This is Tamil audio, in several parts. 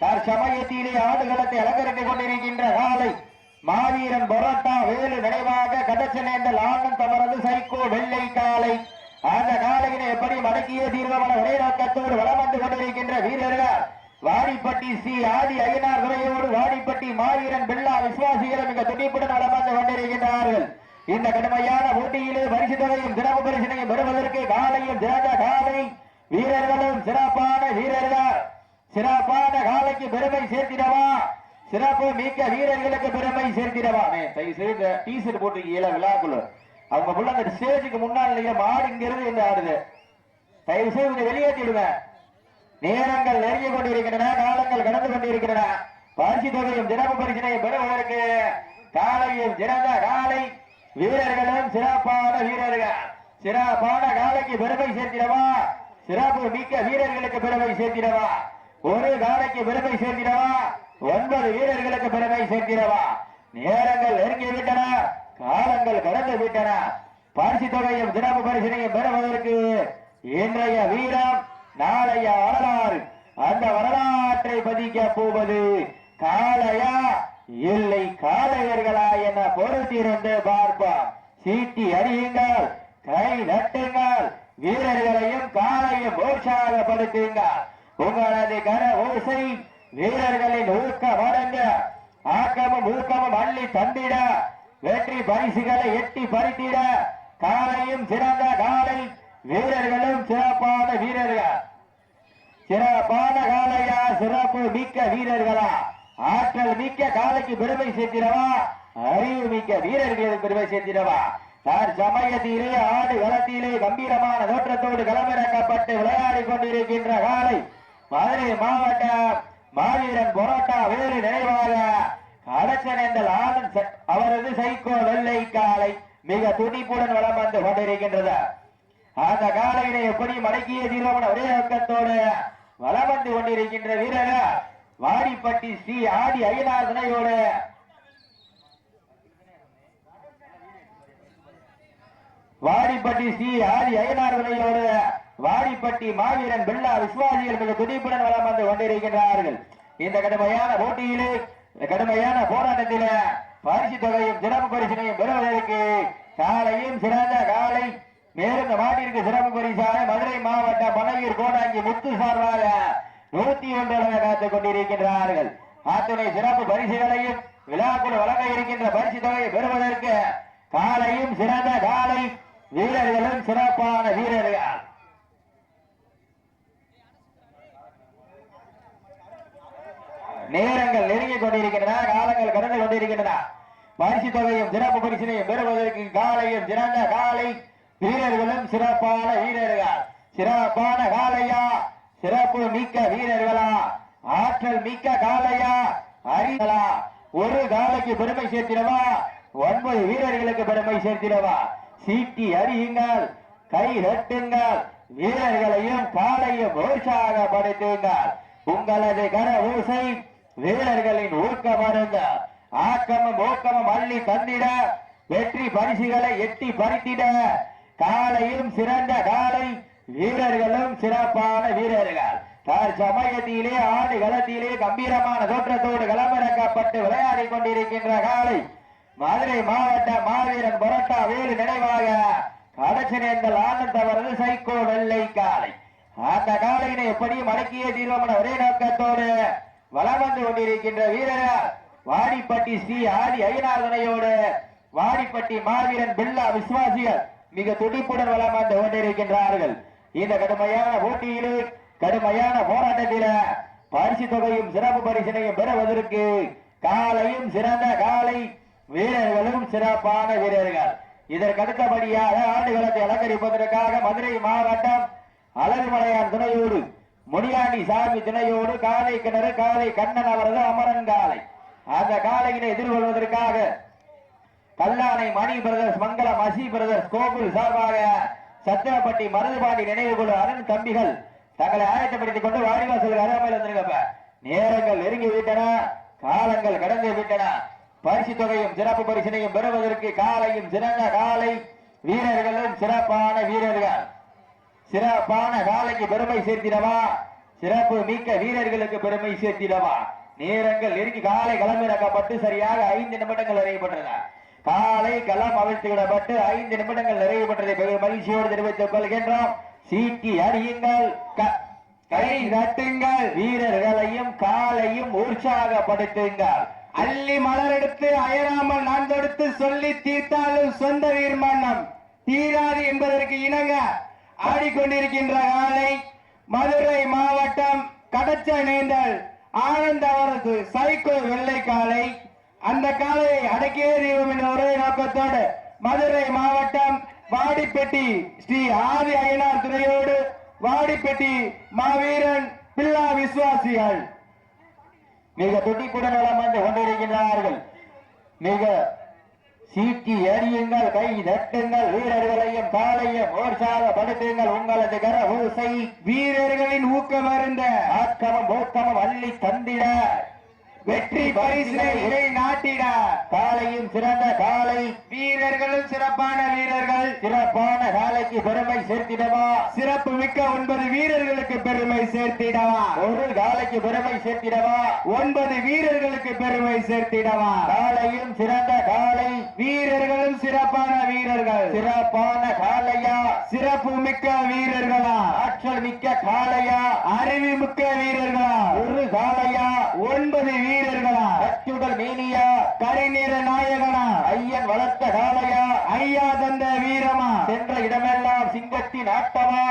தற்சமயத்திலே ஆடுகளத்தை அலங்கரித்துக் கொண்டிருக்கின்ற காலை மாவீரன் பரோட்டா வேலு நினைவாக கடச்சனேந்தல் ஆனந்த் அவரது சைக்கோ வெள்ளை காலை. அந்த காலையினை எப்படி மடக்கிய தீர்வமன ஒரே நோக்கத்தோடு வளம் வந்து கொண்டிருக்கின்ற வீரர்கள்? வாடிப்பட்டி சி. ஆதி ஐயனார் துறையோடு வாடிப்பட்டி மாவீரன் பில்லா விசுவாசிகளும் மிக துடிப்புடன் வளம் வந்து கொண்டிருக்கின்றார்கள். இந்த கடுமையான போட்டியிலே பரிசு தொகையும் சிறப்பு பரிசினையும் பெறுவதற்கு காலையும் சிறந்த காலை. வீரர்களும் சிறப்பான வீரர்கள். சிறப்பான காலைக்கு பெருமை சேர்த்திடவா? சிறப்பு மிக்க வீரர்களுக்கு பெருமை சேர்த்திடவா? தயவு செய்து டீசர்ட் போட்டு இயல விழாக்குள்ள. அவங்க புள்ள அந்த ஸ்டேஜுக்கு முன்னால் இல்லையா மாடு என்ன ஆடுது? தயவு செய்து கொஞ்சம் வெளியேற்றிடுங்க நேரங்கள் நெருங்கி கொண்டிருக்கின்றன காலங்கள் கடந்து கொண்டிருக்கின்றன. பரிசு தொகையும் சிறப்பு பரிசினையும் பெறுவதற்கு காலையும் சிறந்த காலை வீரர்களும் சிறப்பான வீரர்கள். சிறப்பான காலைக்கு பெருமை சேர்த்திடவா? சிறப்பு மிக்க வீரர்களுக்கு பெருமை சேர்த்திடவா? ஒரு காலைக்கு பெருமை சேர்க்கிறவா? ஒன்பது வீரர்களுக்கு பெருமை சேர்க்கிறவா? நேரங்கள் நெருங்கி விட்டன காலங்கள் கடந்து விட்டன. பரிசு தொகையும் சிறப்பு பரிசினையும் பெறுவதற்கு இன்றைய வீரம் நாளைய வரலாறு. அந்த வரலாற்றை பதிக்க போவது காளையா? இல்லை காளையர்களா என பொறுத்திருந்து பார்ப்போம். சீட்டி அறியுங்கள் கை நட்டுங்கள் வீரர்களையும் காலையும் உற்சாகப்படுத்துங்கள். உங்களது கர ஓசை வீரர்களின் ஊக்க வழங்க ஆக்கமும் ஊக்கமும் அள்ளி தந்திட வெற்றி பரிசுகளை எட்டி பறித்திட காலையும் சிறந்த காலை வீரர்களும் சிறப்பான வீரர்கள். சிறப்பான காலையா சிறப்பு மிக்க வீரர்களா? ஆற்றல் மிக்க காலைக்கு பெருமை சேர்த்திடவா? அறிவு மிக்க வீரர்களுக்கு பெருமை சேர்த்திடவா? தார் சமயத்திலே ஆடு களத்திலே கம்பீரமான தோற்றத்தோடு களமிறக்கப்பட்டு விளையாடி கொண்டிருக்கின்ற காலை மதுரை மாவட்டம் மாவீரன் பொரோட்டா வேறு நினைவாக கடச்சனேந்தல் ஆனந்த் ச- அவரது சைக்கோ வெள்ளை காலை மிக துடிப்புடன் வளம் வந்து கொண்டிருக்கின்றது. அந்த காலையினை எப்படி மடக்கிய தீர்வமன ஒரே நோக்கத்தோடு வளம் வந்து கொண்டிருக்கின்ற வீரர் வாடிப்பட்டி ஸ்ரீ ஆடி ஐயனார் துணையோடு. வாடிப்பட்டி ஸ்ரீ ஆதி ஐயனார் துணையோடு. வாடிப்பட்டி மாவீரன் பில்லா விஸ்வாசிகள் மிக துடிப்புடன் வளம் வந்து கொண்டிருக்கின்றார்கள். இந்த கடுமையான போட்டியிலே கடுமையான போராட்டத்தில பரிசு தொகையும் சிறப்பு பரிசினையும் பெறுவதற்கு காலையும் சிறந்த காலை மேலும் மாட்டிற்கு சிறப்பு பரிசாக மதுரை மாவட்டம் பனையூர் கோடாங்கி முத்து சார்பாக நூத்தி ஒன்று காத்துக் கொண்டிருக்கின்றார்கள். அத்துணை சிறப்பு பரிசுகளையும் விழாக்குள் வழங்க இருக்கின்ற பரிசு தொகையை பெறுவதற்கு காலையும் சிறந்த காலை வீரர்களும் சிறப்பான வீரர்கள். நேரங்கள் நெருங்கி கொண்டிருக்கின்றன காலங்கள் கடந்து கொண்டிருக்கின்றன. பரிசு தொகையும் சிறப்பு பரிசினையும் பெறுவதற்கு காலையும் சிறந்த காலை. வீரர்களும் சிறப்பான வீரர்கள். சிறப்பான காலையா? சிறப்பு மிக்க வீரர்களா? ஆற்றல் மிக்க காலையா? அறிகளா ஒரு காலைக்கு பெருமை சேர்த்திடவா? ஒன்பது வீரர்களுக்கு பெருமை சேர்த்திடவா? சீட்டி அறியுங்கள் கை வெட்டுங்கள் வீரர்களையும் காலையும் உற்சாகப்படுத்துங்கள். உங்களது கர ஊசை வீரர்களின் ஊக்கம் அருங்க ஆக்கமும் ஊக்கமும் அள்ளி தந்திட. வெற்றி பரிசுகளை எட்டி பறித்திட. காலையும் சிறந்த காலை. வீரர்களும் சிறப்பான வீரர்கள். தார் சமயத்திலே ஆண்டு களத்திலே கம்பீரமான தோற்றத்தோடு களமிறக்கப்பட்டு விளையாடி கொண்டிருக்கின்ற காலை. மதுரை மாவட்ட மாவீரன் பரோட்டா வேலு நினைவாக கடச்சனேந்தல் ஆனந்த் அவரது சைக்கோ வெள்ளை காலை. அந்த காலையினை எப்படி மடக்கிய தீர்வமன ஒரே நோக்கத்தோடு வலம் வந்து கொண்டிருக்கின்ற வீரர்கள் வாடிப்பட்டி ஸ்ரீ ஆதி ஐநாதனையோடு வாடிப்பட்டி மாவீரன் பில்லா விஸ்வாசிகள் மிக துடிப்புடன் வளம் வந்து கொண்டிருக்கின்றார்கள். இந்த கடுமையான போட்டியிலே கடுமையான போராட்டத்தில பரிசு தொகையும் சிறப்பு பரிசினையும் பெறுவதற்கு காலையும் சிறந்த காலை வீரர்களும் சிறப்பான வீரர்கள். இதற்கடுத்தபடியாக ஆண்டுகளத்தை அலங்கரிப்பதற்காக மதுரை மாவட்டம் அழகுமலையான் துணையூர் முனியாண்டி சாமி துணையோடு காலை கிணறு காலை கண்ணன் அவரது அமரன் காலை. அந்த காலையினை எதிர்கொள்வதற்காக கல்லானை மணி பிரதர்ஸ் மங்களம் அசி பிரதர்ஸ் கோகுல் சார்பாக சத்திரப்பட்டி மருதுபாண்டி நினைவு குழு அருண் தம்பிகள் தங்களை ஆயத்தப்படுத்திக் கொண்டு வாடிவாசல் அருகாமையில் வந்திருக்கப்ப. நேரங்கள் நெருங்கி விட்டன காலங்கள் கடந்து விட்டன. பரிசு தொகையும் சிறப்பு பரிசினையும் பெறுவதற்கு காலையும் சிறந்த காலை வீரர்களும் சிறப்பான வீரர்கள். சிறப்பான காலைக்கு பெருமை சேர்த்திடவா? சிறப்பு மிக்க வீரர்களுக்கு பெருமை சேர்த்திடவா? நேரங்கள் நெருங்கி காலை களமிறக்கப்பட்டு சரியாக ஐந்து நிமிடங்கள் நிறைவுபெற்றன காலை களம் அவிழ்த்து விடப்பட்டு ஐந்து நிமிடங்கள் நிறைவுபெற்றதை பெரும் மகிழ்ச்சியோடு தெரிவித்துக் கொள்கின்றோம். சீட்டி அறியுங்கள் க- கை தட்டுங்கள். வீரர்களையும் காலையும் உற்சாகப்படுத்துங்கள். அள்ளி மலர் எடுத்து அயராமல் நான் தொடுத்து சொல்லி தீர்த்தாலும் சொந்த தீர்மானம் தீராது என்பதற்கு இணங்க ஆடிக்கொண்டிருக்கின்ற காலை மதுரை மாவட்டம் கடச்ச நீந்தல் ஆனந்த அவரது சைக்கோ வெள்ளை காலை. அந்த காலையை அடக்கியே என்ற ஒரே நோக்கத்தோடு மதுரை மாவட்டம் வாடிப்பட்டி ஸ்ரீ ஆதி அய்யனார் துறையோடு வாடிப்பட்டி மாவீரன் பில்லா விசுவாசிகள். மிக துடிப்புடன் வளம் வந்து கொண்டிருக்கின்றார்கள். மிக சீட்டி எறியுங்கள் கை தட்டுங்கள் வீரர்களையும் காலையும் படுத்துங்கள் உங்களது கர ஊசை வீரர்களின் ஊக்கமருந்த ஆக்கமும் ஊக்கமும் அள்ளி தந்திட. வெற்றி பரிசினை நாட்டிட. காலையும் சிறந்த காலை. வீரர்களும் சிறப்பான வீரர்கள். சிறப்பான காலைக்கு பெருமை சேர்த்திடவா? சிறப்பு மிக்க ஒன்பது வீரர்களுக்கு பெருமை சேர்த்திடவா? ஒரு காலைக்கு பெருமை சேர்த்திடவா? ஒன்பது வீரர்களுக்கு பெருமை சேர்த்திடவா? காலையும் சிறந்த காலை. வீரர்களும் சிறப்பான வீரர்கள். சிறப்பான காலையா? சிறப்பு மிக்க வீரர்களா? ஆற்றல் மிக்க காலையா? அறிவு மிக்க வீரர்களா? ஒரு காலையா ஒன்பது வீரர்களா? அச்சுடல் மேனியா கரிநிற நாயகனா? ஐயன் வளர்த்த காலையா ஐயா தந்த வீரமா? சென்ற இடமெல்லாம் சிங்கத்தின் ஆட்டமா?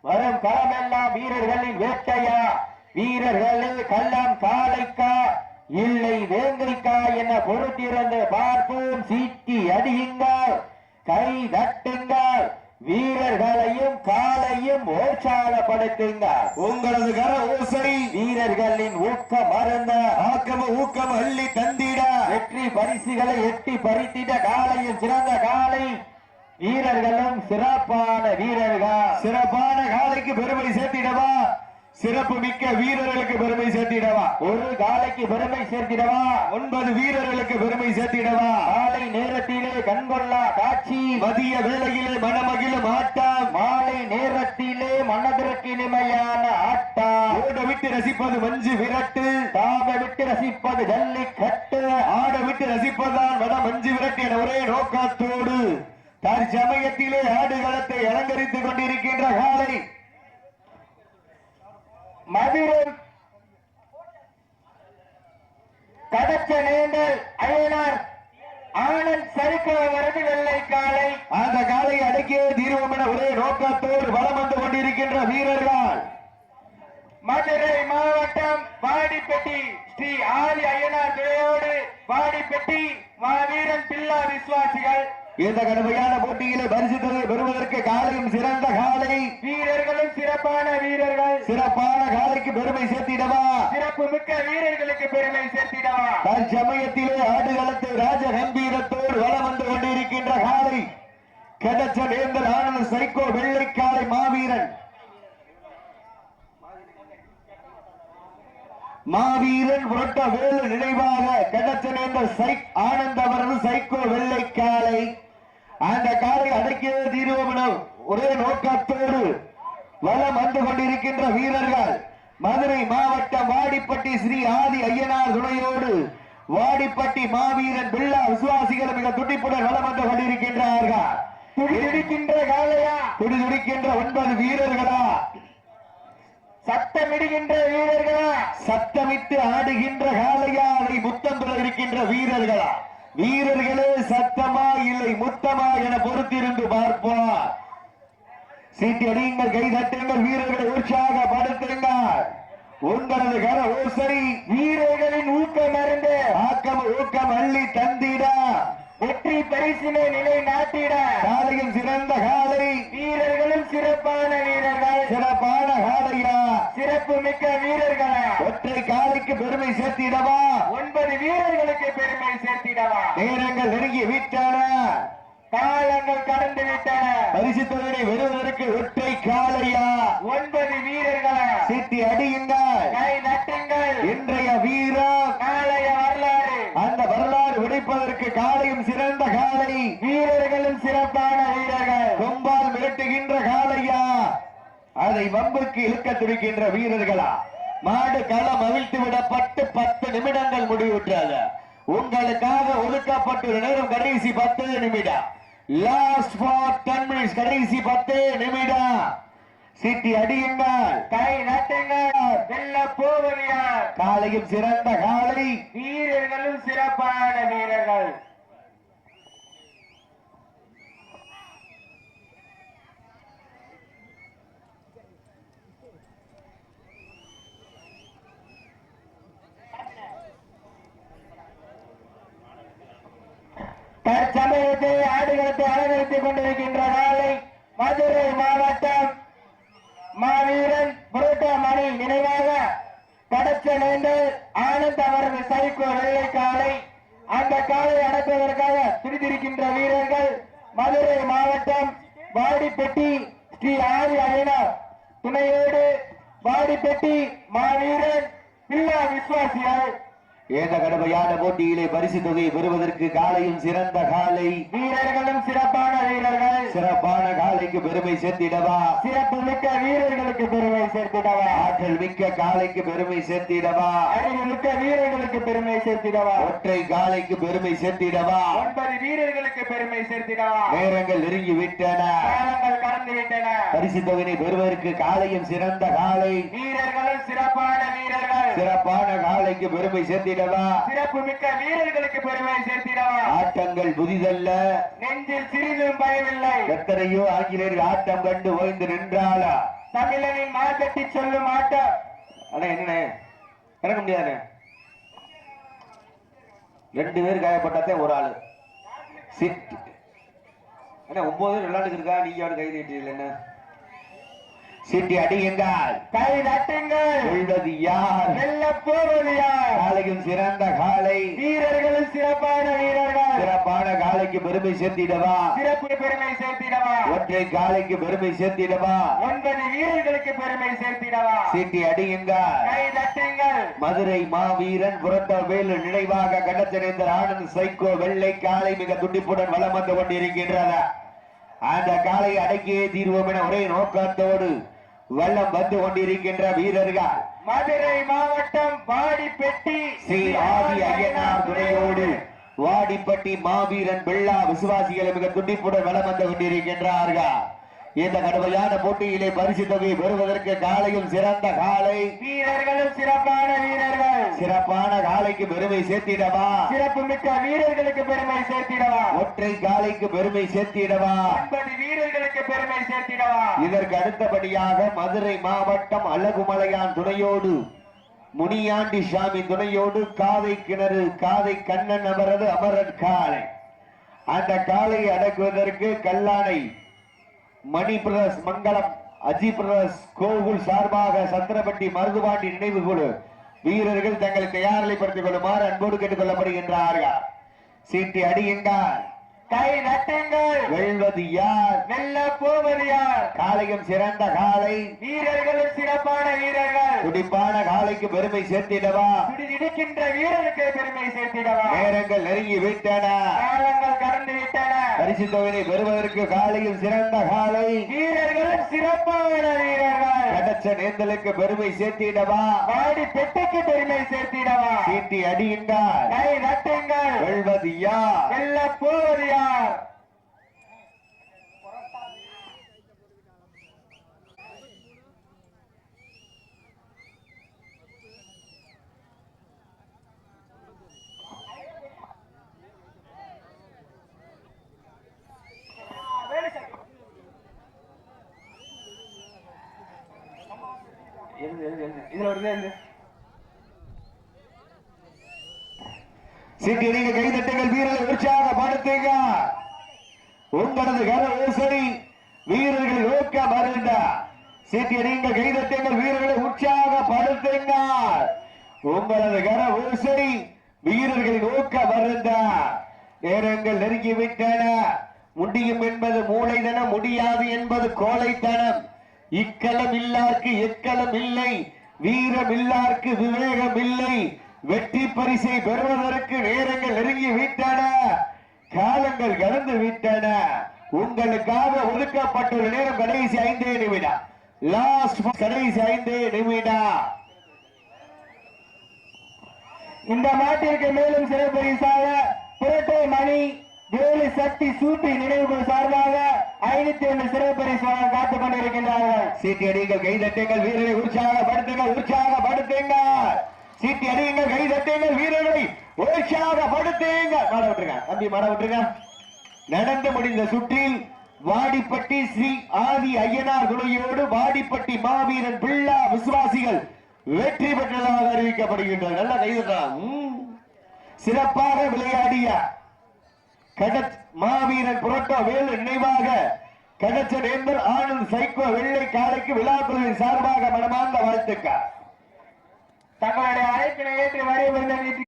வரும் களமெல்லாம் வீரர்களின் வேட்டையா வீரர்களில் கள்ளம் காளைக்கா? இல்லை வேங்கைக்கா என பொறுத்திருந்து பார்ப்போம். சீட்டி அடியுங்கள் கை தட்டுங்கள். வீரர்களையும் காலையும் உற்சாகப்படுத்துங்கள் உங்களது கர ஓசை வீரர்களின் ஊக்கம் மறந்த ஆக்கம ஊக்கம் அள்ளி தந்திட. வெற்றி பரிசுகளை எட்டி பறித்திட காலையும் சிறந்த காலை. வீரர்களும் சிறப்பான வீரர்கள். சிறப்பான காலைக்கு பெருமை சேர்த்திடவா? சிறப்பு மிக்க வீரர்களுக்கு பெருமை சேர்த்திடவா? ஒரு காலைக்கு பெருமை சேர்த்திடவா? ஒன்பது வீரர்களுக்கு பெருமை சேர்த்திடவா? காலை நேரத்திலே கண்கொள்ளா காட்சி. மதிய வேளையிலே மனமகிழும் ரசிப்பது மஞ்சு விரட்டு தாம விட்டு ரசிப்பது ஜல்லிக்கட்டு ஆட விட்டு ரசிப்பதால் வட மஞ்சு விரட்டு என ஒரே நோக்கத்தோடு தற்சமயத்திலே ஆடுகளத்தை அலங்கரித்துக் கொண்டிருக்கின்ற காலை மதுரை கடச்ச நேண்டல் அயனார் ஆனந்த் சரிக்கவரது வெள்ளை காலை. அந்த காலை அடக்கியே தீர்வம் என ஒரே நோக்கத்தோடு வளம் வந்து கொண்டிருக்கின்ற வீரர்கள். மதுரை மாவட்டம் வாடிப்பட்டி. ஸ்ரீ ஆதி அய்யனார் துறையோடு வாடிப்பட்டி மாவீரன் பில்லா விசுவாசிகள். இந்த கடுமையான போட்டியிலே பரிசு பெறுவதற்கு காலையும் சிறந்த காலை. வீரர்களும் சிறப்பான வீரர்கள். சிறப்பான காலைக்கு பெருமை சேர்த்திடவா? சிறப்பு மிக்க வீரர்களுக்கு பெருமை சேர்த்திடவா? தற்சமயத்திலே ஆடுகளத்தை ராஜ கம்பீரத்தோடு வலம் வந்து கொண்டிருக்கின்ற காலை. கிடைச்ச வேந்தல் ஆனந்த சைக்கோ வெள்ளை காலை மாவீரன். மாவீரன் புரட்ட வேலு நினைவாக கிடைச்ச நேர்ந்த சை ஆனந்த அவரது சைக்கோ வெள்ளை காலை அந்த காலை அடக்கியே தீர்வோம் என ஒரே நோக்கத்தோடு வலம் வந்து கொண்டிருக்கின்ற வீரர்கள் மதுரை மாவட்டம் வாடிப்பட்டி ஸ்ரீ ஆதி ஐயனார் துணையோடு வாடிப்பட்டி மாவீரன் பிள்ளா விசுவாசிகள் மிக துடிப்புடன் வலம் வந்து கொண்டிருக்கின்றார்கள். துடிக்கின்ற காலையா துடிதுடிக்கின்ற ஒன்பது வீரர்களா? சத்தமிடுகின்ற வீரர்களா? சத்தமிட்டு ஆடுகின்ற காலையா அதை முத்தம் இருக்கின்ற வீரர்களா? வீரர்களே சத்தமா இல்லை முத்தமா என பொறுத்திருந்து பார்ப்போம். சீட்டி அடியுங்கள் கை தட்டுங்கள் வீரர்களை உற்சாகப்படுத்துங்கள். உங்களது கர ஓசை வீரர்களின் ஊக்கம் அறிந்து ஆக்கம் ஊக்கம் அள்ளி தந்திட. வெற்றி பரிசினை நிலை நாட்டிட காலையும் சிறந்த காலை வீரர்களும் சிறப்பான வீரர்கள். சிறப்பான காளையா சிறப்பு மிக்க வீரர்களா ஒற்றை காலைக்கு பெருமை சேர்த்திடவா? ஒன்பது வீரர்களுக்கு பெருமை சேர்த்திடவா? நேரங்கள் நெருங்கி விட்டன. காலங்கள் கடந்து விட்டன. பரிசு வெறுவதற்கு ஒற்றை காளையா ஒன்பது வீரர்களா? சீட்டி அடியுங்கள். கை நட்டுங்கள் இன்றைய வீரம். நாளைய வரலாறு. அந்த வரலாறு உடைப்பதற்கு காளையும் சிறந்த காளை வீரர்களும் சிறப்பான வீரர்கள். கொம்பால் மிரட்டுகின்ற காளையா அதை வம்புக்கு இழுக்க துடிக்கின்ற வீரர்களா? மாடு களம் அவிழ்த்து விடப்பட்டு பத்து நிமிடங்கள் முடிவுற்றது. உங்களுக்காக ஒதுக்கப்பட்டுள்ள நேரம் கடைசி பத்து நிமிடம். லாஸ்ட் ஃபார் டென் மினிட்ஸ் கடைசி பத்து நிமிடம். சிட்டி அடியுங்கள் கை நட்டுங்கள் வெல்ல போவதியார் காலையும் சிறந்த காலை. வீரர்களும் சிறப்பான வீரர்கள். சமயத்தை ஆடுகளத்தை அலங்கரித்துக் கொண்டிருக்கின்ற நாளை மதுரை மாவட்டம் மாவீரன் புரோட்டா மணி நினைவாக படச்ச நேர்ந்தல் ஆனந்த் அவரது சைக்கோ வெள்ளை காலை அந்த காலை அடக்குவதற்காக துடித்திருக்கின்ற வீரர்கள் மதுரை மாவட்டம் வாடிப்பட்டி ஸ்ரீ ஆரி அய்யனார். துணையோடு வாடிப்பட்டி மாவீரன் பில்லா விஸ்வாசியார் இந்த கடுமையான போட்டியிலே பரிசு தொகையை பெறுவதற்கு காலையும் சிறந்த காலை. வீரர்களும் சிறப்பான வீரர்கள். சிறப்பான காலைக்கு பெருமை சேர்த்திடவா? சிறப்பு மிக்க வீரர்களுக்கு பெருமை சேர்த்திடவா? ஆற்றல் மிக்க காலைக்கு பெருமை சேர்த்திடவா? அறிவு மிக்க வீரர்களுக்கு பெருமை சேர்த்திடவா? ஒற்றை காலைக்கு பெருமை சேர்த்திடவா? ஒன்பது வீரர்களுக்கு பெருமை சேர்த்திடவா? நேரங்கள் நெருங்கி விட்டன காலங்கள் கடந்து விட்டன பரிசு தொகையை பெறுவதற்கு காலையும் சிறந்த காலை. வீரர்களும் சிறப்பான வீரர்கள். சிறப்பான காலைக்கு பெருமை சேர்த்திடவா? சிறப்பு மிக்க வீரர்களுக்கு பெருமை சேர்த்திடவா? ஆட்டங்கள் புதிதல்ல. நெஞ்சில் சிறிதும் பயமில்லை. எத்தனையோ ஆங்கிலேயர்கள் ஆட்டம் கண்டு ஓய்ந்து நின்றாளா? தமிழனின் மார்க்கெட்டி சொல்லும் ஆட்டம். அண்ணா என்னண்ணே இறங்க முடியாதுண்ணே ரெண்டு பேர் காயப்பட்டாதே ஒரு ஆளு. சிட் அண்ணா ஒன்பது பேர் விளையாண்டுக்கு இருக்கா நீங்க அவனு கை நீட்டீர்கள் என்ன? சிட்டி அடியுங்கள். கை தட்டுங்கள். வெல்வது யார்? வெல்ல போவது யார்? காலையும் சிறந்த காலை. வீரர்களும் சிறப்பான வீரர்கள். சிறப்பான காலைக்கு பெருமை சேர்த்திடவா? சிறப்பு பெருமை சேர்த்திடவா? ஒற்றை காலைக்கு பெருமை சேர்த்திடவா? ஒன்பது வீரர்களுக்கு பெருமை சேர்த்திடவா? சீட்டி அடியுங்கள். கை தட்டுங்கள். மதுரை மாவீரன் புரட்ட வேலு நினைவாக கடத்தறிந்தர் ஆனந்த் சைக்கோ வெள்ளை காலை மிக துடிப்புடன் வலம் வந்து கொண்டிருக்கின்றன அந்த காலை அடக்கியே தீர்வோம் என ஒரே நோக்கத்தோடு வல்லம் வந்து கொண்டிருக்கின்ற வீரர்கள். மதுரை மாவட்டம் வாடிப்பட்டி. ஸ்ரீ ஆதி ஐயனார் துணையோடு வாடிப்பட்டி மாவீரன் வெள்ளா விசுவாசிகளை மிக துடிப்புடன் வலம் வந்து கொண்டிருக்கின்றார்கள். இந்த கடுமையான போட்டியிலே பரிசு தொகையை பெறுவதற்கு காலையும் சிறந்த காலை. வீரர்களும் சிறப்பான வீரர்கள். சிறப்பான காலைக்கு பெருமை சேர்த்திடவா? சிறப்பு மிக்க வீரர்களுக்கு பெருமை சேர்த்திடவா? ஒற்றை காலைக்கு பெருமை சேர்த்திடவா? வீரர்களுக்கு பெருமை சேர்த்திடவா? இதற்கு அடுத்தபடியாக மதுரை மாவட்டம் அழகுமலையான் துணையோடு முனியாண்டி சாமி துணையோடு காதை கிணறு காதை கண்ணன் அவரது அமரன் காலை அந்த காலையை அடக்குவதற்கு கல்லானை மணி பிரதர்ஸ் மங்களம் அஜி பிரதர்ஸ் கோகுல் சார்பாக சந்திரபட்டி மருதுபாண்டி நினைவு குழு. வீரர்கள் தங்களை தயாரிலைப்படுத்திக் கொள்ளுமாறு அன்போடு கேட்டுக் கொள்ளப்படுகின்றார்கள். சீட்டி அடியுங்கள். கை நட்டுங்கள். வெல்வது யார்? வெல்ல போவது யார்? காலையும் சிறந்த காலை. வீரர்களும் சிறப்பான வீரர்கள். துடிப்பான காலைக்கு பெருமை சேர்த்திடவா? துடிதுடிக்கின்ற வீரருக்கு பெருமை சேர்த்திடவா? நேரங்கள் நெருங்கி விட்டன. காலங்கள் கடந்து விட்டன. பரிசு தொகையை பெறுவதற்கு காலையும் சிறந்த காலை. வீரர்களும் சிறப்பான வீரர்கள். கடச்ச நேர்ந்தலுக்கு பெருமை சேர்த்திடவா? வாடி பெட்டைக்கு பெருமை சேர்த்திடவா? சீட்டி அடியுங்கள். கை நட்டுங்கள். வெல்வது யார்? வெல்ல போவது யார்? எழுது. இதுல வருது எழுது. சீட்டி நீங்க கைதட்டுங்கள் வீரர்களை உற்சாகப்படுத்துங்க உங்களது கர ஓசை வீரர்களை ஊக்க மருந்த சீட்டி நீங்க கைதட்டுங்கள் வீரர்களை உற்சாகப்படுத்துங்க உங்களது கர ஓசை வீரர்களை ஊக்க மருந்த நேரங்கள் நெருங்கிவிட்டன. முடியும் என்பது மூளைதனம் முடியாது என்பது கோழைத்தனம். இக்கலம் இல்லாருக்கு எக்களம் இல்லை. வீரமில்லார்க்கு விவேகம் இல்லை வெற்றி பரிசை பெறுவதற்கு நேரங்கள் நெருங்கி விட்டன. காலங்கள் கடந்து விட்டன. உங்களுக்காக ஒதுக்கப்பட்டுள்ள நேரம் கடைசி ஐந்தே நிமிடம். லாஸ்ட் கடைசி ஐந்தே நிமிடம். இந்த மாட்டிற்கு மேலும் சிறப்பரிசாக புரட்டை மணி. வேலு சக்தி சூட்டி நினைவுகள் சார்பாக ஐநூத்தி ஒன்று சிறப்பு பரிசு காத்துக் கொண்டிருக்கின்றார்கள். சீட்டி அடியுங்கள் கை தட்டுங்கள் வீரரை உற்சாகப்படுத்துங்கள் உற்சாகப்படுத்துங்கள் சீட்டி அடியுங்கள் கை தட்டுங்கள் வீரர்களை உற்சாகப்படுத்துங்கள் மாட விட்டுருங்க தம்பி மாட விட்டுருங்க. நடந்து முடிந்த சுற்றில் வாடிப்பட்டி ஸ்ரீ ஆதி ஐயனார் துணையோடு வாடிப்பட்டி மாவீரன் பிள்ளா விசுவாசிகள் வெற்றி பெற்றதாக அறிவிக்கப்படுகின்றனர். நல்ல கைதட்டலாம் சிறப்பாக விளையாடிய கடச் மாவீரன் புரட்டோ வேலு நினைவாக கடச்ச நேர்ந்தர் ஆனந்த் சைக்கோ வெள்ளை காலைக்கு விழாக்குழுவின் சார்பாக மனமார்ந்த வாழ்த்துக்கள். தங்களுடைய அழைப்பினை ஏற்று வருகின்ற